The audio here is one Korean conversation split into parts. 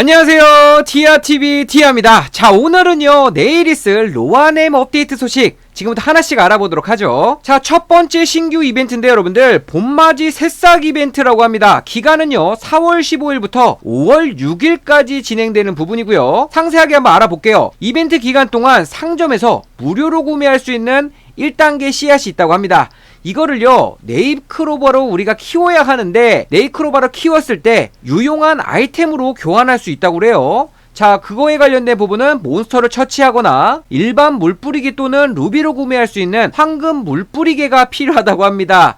안녕하세요. 티아TV 티아입니다. 자, 오늘은요, 내일 있을 로아넴 업데이트 소식 지금부터 하나씩 알아보도록 하죠. 자, 첫 번째 신규 이벤트인데 여러분들, 봄맞이 새싹 이벤트라고 합니다. 기간은요, 4월 15일부터 5월 6일까지 진행되는 부분이고요. 상세하게 한번 알아볼게요. 이벤트 기간 동안 상점에서 무료로 구매할 수 있는 1단계 씨앗이 있다고 합니다. 이거를요 네잎크로버로 우리가 키워야 하는데 네잎크로버로 키웠을 때 유용한 아이템으로 교환할 수 있다고 그래요 자 그거에 관련된 부분은 몬스터를 처치하거나 일반 물뿌리기 또는 루비로 구매할 수 있는 황금 물뿌리개가 필요하다고 합니다.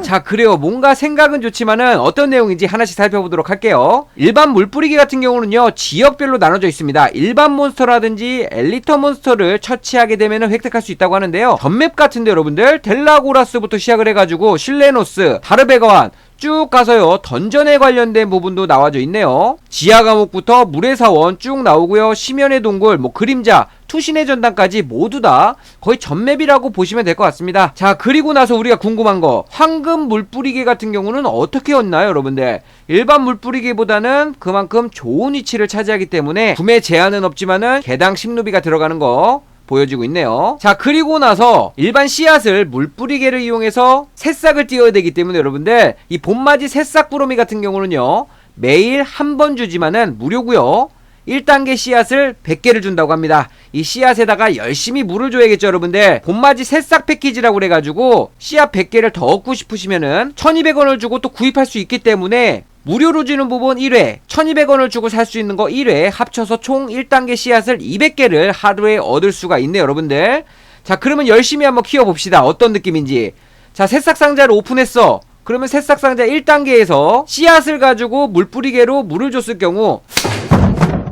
자 그래요. 뭔가 생각은 좋지만은 어떤 내용인지 하나씩 살펴보도록 할게요. 일반 물뿌리기 같은 경우는요 지역별로 나눠져 있습니다. 일반 몬스터라든지 엘리터 몬스터를 처치하게 되면 획득할 수 있다고 하는데요. 전맵 같은데 여러분들 델라고라스부터 시작을 해가지고 실레노스 다르베가완 쭉 가서요 던전에 관련된 부분도 나와져 있네요. 지하 감옥부터 물의 사원 쭉 나오고요. 심연의 동굴 뭐 그림자 투신의 전당까지 모두 다 거의 전맵이라고 보시면 될 것 같습니다. 자 그리고 나서 우리가 궁금한 거. 황금 물뿌리개 같은 경우는 어떻게 였나요 여러분들? 일반 물뿌리개보다는 그만큼 좋은 위치를 차지하기 때문에 구매 제한은 없지만은 개당 10루비가 들어가는 거 보여지고 있네요. 자, 그리고 나서 일반 씨앗을 물뿌리개를 이용해서 새싹을 띄워야 되기 때문에 여러분들 이 봄맞이 새싹 부러미 같은 경우는요. 매일 한 번 주지만은 무료고요. 1단계 씨앗을 100개를 준다고 합니다. 이 씨앗에다가 열심히 물을 줘야겠죠, 여러분들. 봄맞이 새싹 패키지라고 그래가지고 씨앗 100개를 더 얻고 싶으시면은 1200원을 주고 또 구입할 수 있기 때문에 무료로 주는 부분 1회, 1200원을 주고 살 수 있는 거 1회 합쳐서 총 1단계 씨앗을 200개를 하루에 얻을 수가 있네요, 여러분들. 자, 그러면 열심히 한번 키워봅시다. 어떤 느낌인지. 자, 새싹 상자를 오픈했어. 그러면 새싹 상자 1단계에서 씨앗을 가지고 물뿌리개로 물을 줬을 경우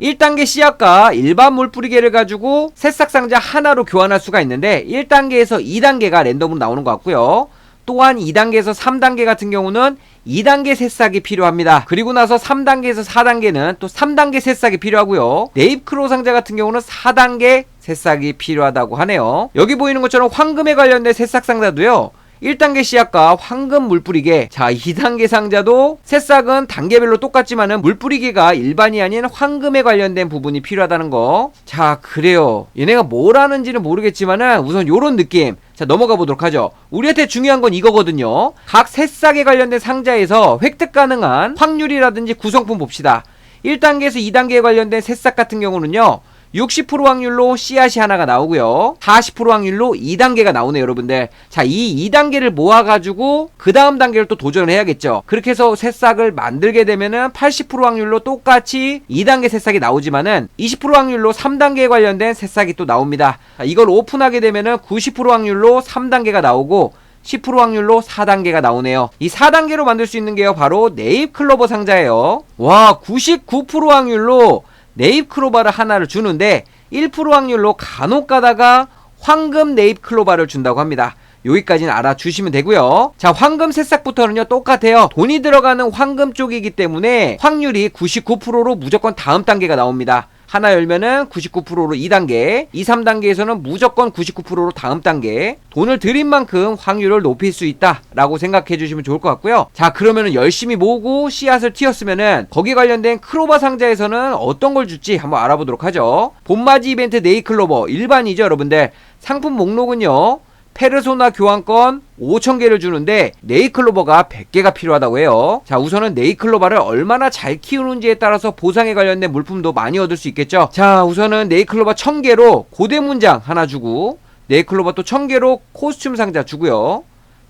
1단계 씨앗과 일반 물뿌리개를 가지고 새싹 상자 하나로 교환할 수가 있는데 1단계에서 2단계가 랜덤으로 나오는 것 같고요. 또한 2단계에서 3단계 같은 경우는 2단계 새싹이 필요합니다. 그리고 나서 3단계에서 4단계는 또 3단계 새싹이 필요하고요. 네잎크로 상자 같은 경우는 4단계 새싹이 필요하다고 하네요. 여기 보이는 것처럼 황금에 관련된 새싹 상자도요. 1단계 씨앗과 황금 물뿌리개. 자 2단계 상자도 새싹은 단계별로 똑같지만은 물뿌리개가 일반이 아닌 황금에 관련된 부분이 필요하다는 거 자 그래요. 얘네가 뭘 하는지는 모르겠지만은 우선 요런 느낌. 자 넘어가 보도록 하죠. 우리한테 중요한 건 이거거든요. 각 새싹에 관련된 상자에서 획득 가능한 확률이라든지 구성품 봅시다. 1단계에서 2단계에 관련된 새싹 같은 경우는요 60% 확률로 씨앗이 하나가 나오고요. 40% 확률로 2단계가 나오네요, 여러분들. 자, 이 2단계를 모아가지고 그 다음 단계를 또 도전을 해야겠죠. 그렇게 해서 새싹을 만들게 되면은 80% 확률로 똑같이 2단계 새싹이 나오지만은 20% 확률로 3단계에 관련된 새싹이 또 나옵니다. 자, 이걸 오픈하게 되면은 90% 확률로 3단계가 나오고 10% 확률로 4단계가 나오네요. 이 4단계로 만들 수 있는 게요, 바로 네잎 클로버 상자예요. 와, 99% 확률로 네잎 클로바를 하나를 주는데 1% 확률로 간혹 가다가 황금 네잎 클로바를 준다고 합니다. 여기까지는 알아주시면 되고요. 자, 황금 새싹부터는요, 똑같아요. 돈이 들어가는 황금 쪽이기 때문에 확률이 99%로 무조건 다음 단계가 나옵니다. 하나 열면은 99%로 2단계, 2, 3단계에서는 무조건 99%로 다음 단계, 돈을 들인 만큼 확률을 높일 수 있다라고 생각해 주시면 좋을 것 같고요. 자, 그러면은 열심히 모으고 씨앗을 튀었으면은 거기 관련된 크로바 상자에서는 어떤 걸 줄지 한번 알아보도록 하죠. 봄맞이 이벤트 네이클로버 일반이죠, 여러분들. 상품 목록은요. 페르소나 교환권 5,000개를 주는데 네이클로버가 100개가 필요하다고 해요. 자, 우선은 네이클로버를 얼마나 잘 키우는지에 따라서 보상에 관련된 물품도 많이 얻을 수 있겠죠. 자, 우선은 네이클로버 1000개로 고대 문장 하나 주고 네이클로버 또 1000개로 코스튬 상자 주고요.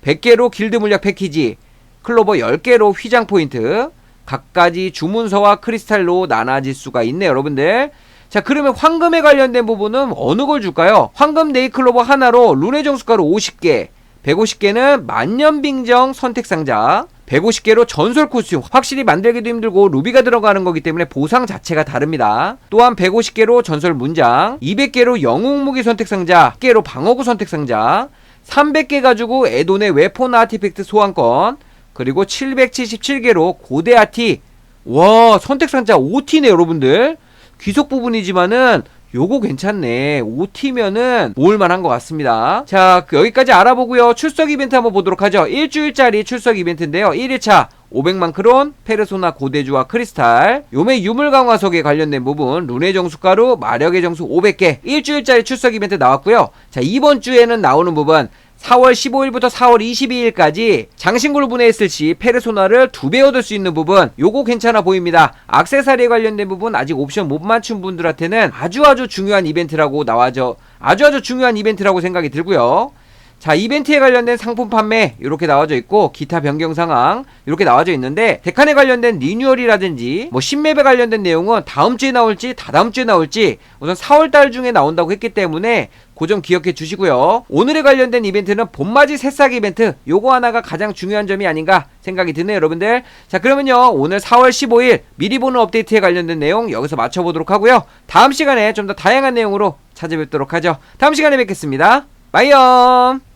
100개로 길드 물약 패키지, 클로버 10개로 휘장 포인트, 각가지 주문서와 크리스탈로 나눠질 수가 있네요, 여러분들. 자 그러면 황금에 관련된 부분은 어느 걸 줄까요? 황금 네이클로버 하나로 룬의 정수가로 50개 150개는 만년빙정 선택상자 150개로 전설 코스튬 확실히 만들기도 힘들고 루비가 들어가는 거기 때문에 보상 자체가 다릅니다. 또한 150개로 전설 문장 200개로 영웅 무기 선택상자 1개로 방어구 선택상자 300개 가지고 에돈의 웨폰 아티팩트 소환권 그리고 777개로 고대 아티. 와 선택상자 5T네 여러분들 귀속 부분이지만은 요거 괜찮네. OT면은 모을만한 것 같습니다. 자, 그 여기까지 알아보고요. 출석 이벤트 한번 보도록 하죠. 일주일짜리 출석 이벤트인데요. 1일차 500만 크론, 페르소나 고대주와 크리스탈, 요메 유물 강화석에 관련된 부분, 룬의 정수가루, 마력의 정수 500개, 일주일짜리 출석 이벤트 나왔고요. 자, 이번 주에는 나오는 부분, 4월 15일부터 4월 22일까지 장신구를 분해했을 시 페르소나를 두 배 얻을 수 있는 부분 요거 괜찮아 보입니다. 악세사리에 관련된 부분 아직 옵션 못 맞춘 분들한테는 아주 아주 중요한 이벤트라고 나와죠 아주 아주 중요한 이벤트라고 생각이 들고요 자 이벤트에 관련된 상품 판매 이렇게 나와져 있고 기타 변경 상황 이렇게 나와져 있는데 데칸에 관련된 리뉴얼이라든지 뭐 신맵에 관련된 내용은 다음 주에 나올지 다다음 주에 나올지 우선 4월 달 중에 나온다고 했기 때문에 그점 기억해 주시고요. 오늘에 관련된 이벤트는 봄맞이 새싹 이벤트 요거 하나가 가장 중요한 점이 아닌가 생각이 드네요 여러분들. 자 그러면요. 오늘 4월 15일 미리 보는 업데이트에 관련된 내용 여기서 맞춰보도록 하고요. 다음 시간에 좀 더 다양한 내용으로 찾아뵙도록 하죠. 다음 시간에 뵙겠습니다. 빠이염